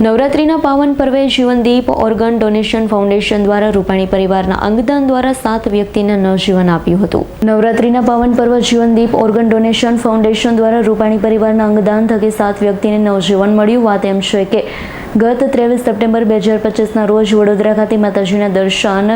નવરાત્રિના પાવન પર્વે જીવનદીપ ઓર્ગન ડોનેશન ફાઉન્ડેશન દ્વારા રૂપાણી પરિવારના અંગદાન દ્વારા સાત વ્યક્તિને નવજીવન આપ્યું હતું. નવરાત્રિના પાવન પર્વ જીવનદીપ ઓર્ગન ડોનેશન ફાઉન્ડેશન દ્વારા રૂપાણી પરિવારના અંગદાન થકી સાત વ્યક્તિને નવજીવન મળ્યું. વાત એમ છે કે ગત ત્રેવીસ સપ્ટેમ્બર બે હજાર પચીસના રોજ વડોદરા ખાતે માતાજીના દર્શન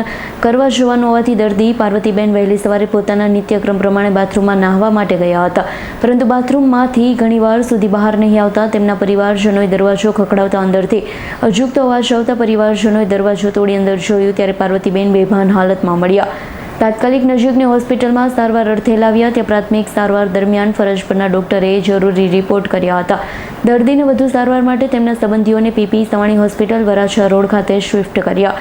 કરવા જવાનું હોવાથી દર્દી પાર્વતીબેન વહેલી સવારે પોતાના નિત્યક્રમ પ્રમાણે બાથરૂમમાં નાહવા માટે ગયા હતા. પરંતુ બાથરૂમમાંથી ઘણીવાર સુધી બહાર નહીં આવતા તેમના પરિવારજનોએ દરવાજો ખખડાવતા અંદરથી અજુગતો અવાજ આવતા પરિવારજનોએ દરવાજો તોડી અંદર જોયું ત્યારે પાર્વતીબેન બેભાન હાલતમાં મળ્યા. તાત્કાલિક નજીકની હોસ્પિટલમાં સારવાર અર્થે લાવ્યા. ત્યાં પ્રાથમિક સારવાર દરમિયાન ફરજ પરના ડોક્ટરે જરૂરી રિપોર્ટ કર્યા હતા. દર્દીને વધુ સારવાર માટે તેમના સંબંધીઓને PP Savani hospital Varachha road ખાતે શિફ્ટ કર્યા.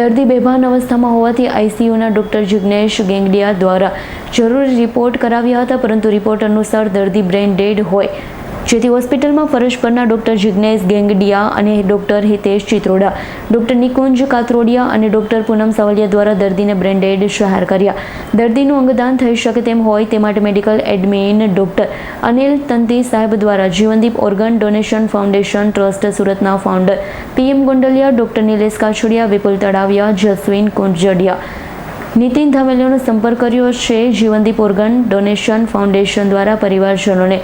દર્દી બેભાન અવસ્થામાં હોવાથી આઈસીયુના ડોક્ટર જિગ્નેશ ગેંગડિયા દ્વારા જરૂરી રિપોર્ટ કરાવ્યા હતા, પરંતુ રિપોર્ટ અનુસાર દર્દી બ્રેઇન ડેડ હોય. જેથી હોસ્પિટલમાં ફરજ પરના ડોક્ટર જિગ્નેશ ગેંગડિયા અને ડોક્ટર હિતેશ ચિત્રોડા, ડોક્ટર નિકુંજ કાત્રોડિયા અને ડોક્ટર પૂનમ સવલિયા દ્વારા દર્દીને બ્રેન્ડેડ જાહેર કર્યા. દર્દીનું અંગદાન થઈ શકે તેમ હોય તે માટે medical admin doctor Anil Tanti સાહેબ દ્વારા Jeevandeep organ donation foundation trust સુરતના founder PM Gondaliya, doctor Nilesh Kachhadiya, Vipul Talaviya Jasveen Kunjadiya. Nitin ધામેલિયાનો સંપર્ક કર્યો છે જીવનદીપ ઓર્ગન ડોનેશન ફાઉન્ડેશન દ્વારા પરિવારજનોને.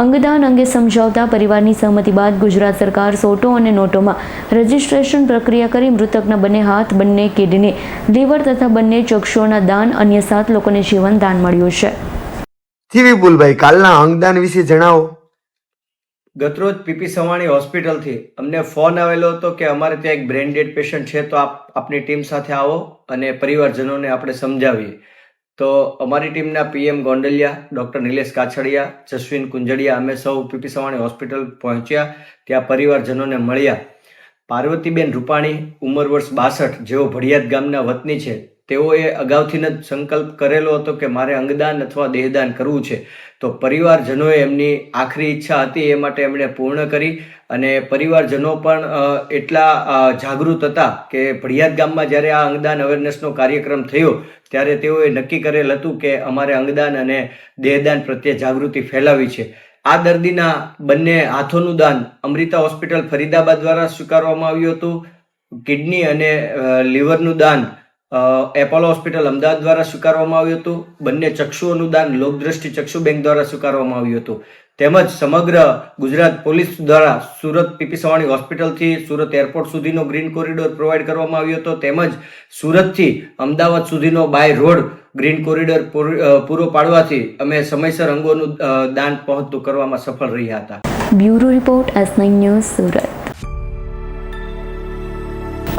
અંગદાન અંગે સમજાવતા પરિવારની સહમતિ બાદ ગુજરાત સરકાર સોટો અને નોટોમાં રજીસ્ટ્રેશન પ્રક્રિયા કરી મૃતકના બંને હાથ બંને કિડની લીવર તથા બંને ચક્ષુઓના દાન અન્ય સાત લોકોને જીવન દાન મળ્યું છે. થી વિપુલભાઈ કાલના અંગદાન વિશે જણાવો. ગતરોજ પીપી સવાણી હોસ્પિટલથી અમને ફોન આવેલો હતો કે અમારે ત્યાં એક બ્રેન ડેડ પેશન્ટ છે તો આપ આપની ટીમ સાથે આવો અને પરિવારજનોને આપણે સમજાવીએ. તો અમારી ટીમના પીએમ ગોંડલિયા, ડૉક્ટર નિલેશ કાછડિયા, જસ્વીન કુંજડિયા, અમે સૌ પીપી સવાણી હોસ્પિટલ પહોંચ્યા. ત્યાં પરિવારજનોને મળ્યા. પાર્વતીબેન રૂપાણી, ઉંમર વર્ષ બાસઠ, જેઓ ભડિયાદ ગામના વતની છે. તેઓએ અગાઉથી જ સંકલ્પ કરેલો હતો કે મારે અંગદાન અથવા દેહદાન કરવું છે. તો પરિવારજનોએ એમની આખરી ઈચ્છા હતી એ માટે એમણે પૂર્ણ કરી અને પરિવારજનો પણ એટલા જાગૃત હતા કે ભડિયાદ ગામમાં જ્યારે આ અંગદાન અવેરનેસનો કાર્યક્રમ થયો, ત્યારે તેઓએ નક્કી કરેલ હતું કે અમારે અંગદાન અને દેહદાન પ્રત્યે જાગૃતિ ફેલાવી છે. આ દર્દીના બંને હાથોનું દાન અમૃતા હોસ્પિટલ ફરીદાબાદ દ્વારા સ્વીકારવામાં આવ્યું હતું. કિડની અને લીવરનું દાન એપોલો હોસ્પિટલ અમદાવાદ દ્વારા સ્વીકારવામાં આવ્યું હતું. બંને ચક્ષુઓનું દાન લોકદ્રષ્ટિ ચક્ષુ બેંક દ્વારા સ્વીકારવામાં આવ્યું હતું. તેમજ સમગ્ર ગુજરાત પોલીસ દ્વારા સુરત પીપી સવાણી હોસ્પિટલથી સુરત એરપોર્ટ સુધીનો ગ્રીન કોરિડોર પ્રોવાઈડ કરવામાં આવ્યો હતો. તેમજ સુરતથી અમદાવાદ સુધીનો બાય રોડ ગ્રીન કોરિડોર પૂરો પાડવાથી અમે સમયસર અંગોનું દાન પહોંચતું કરવામાં સફળ રહ્યા હતા. Bureau report S news Surat.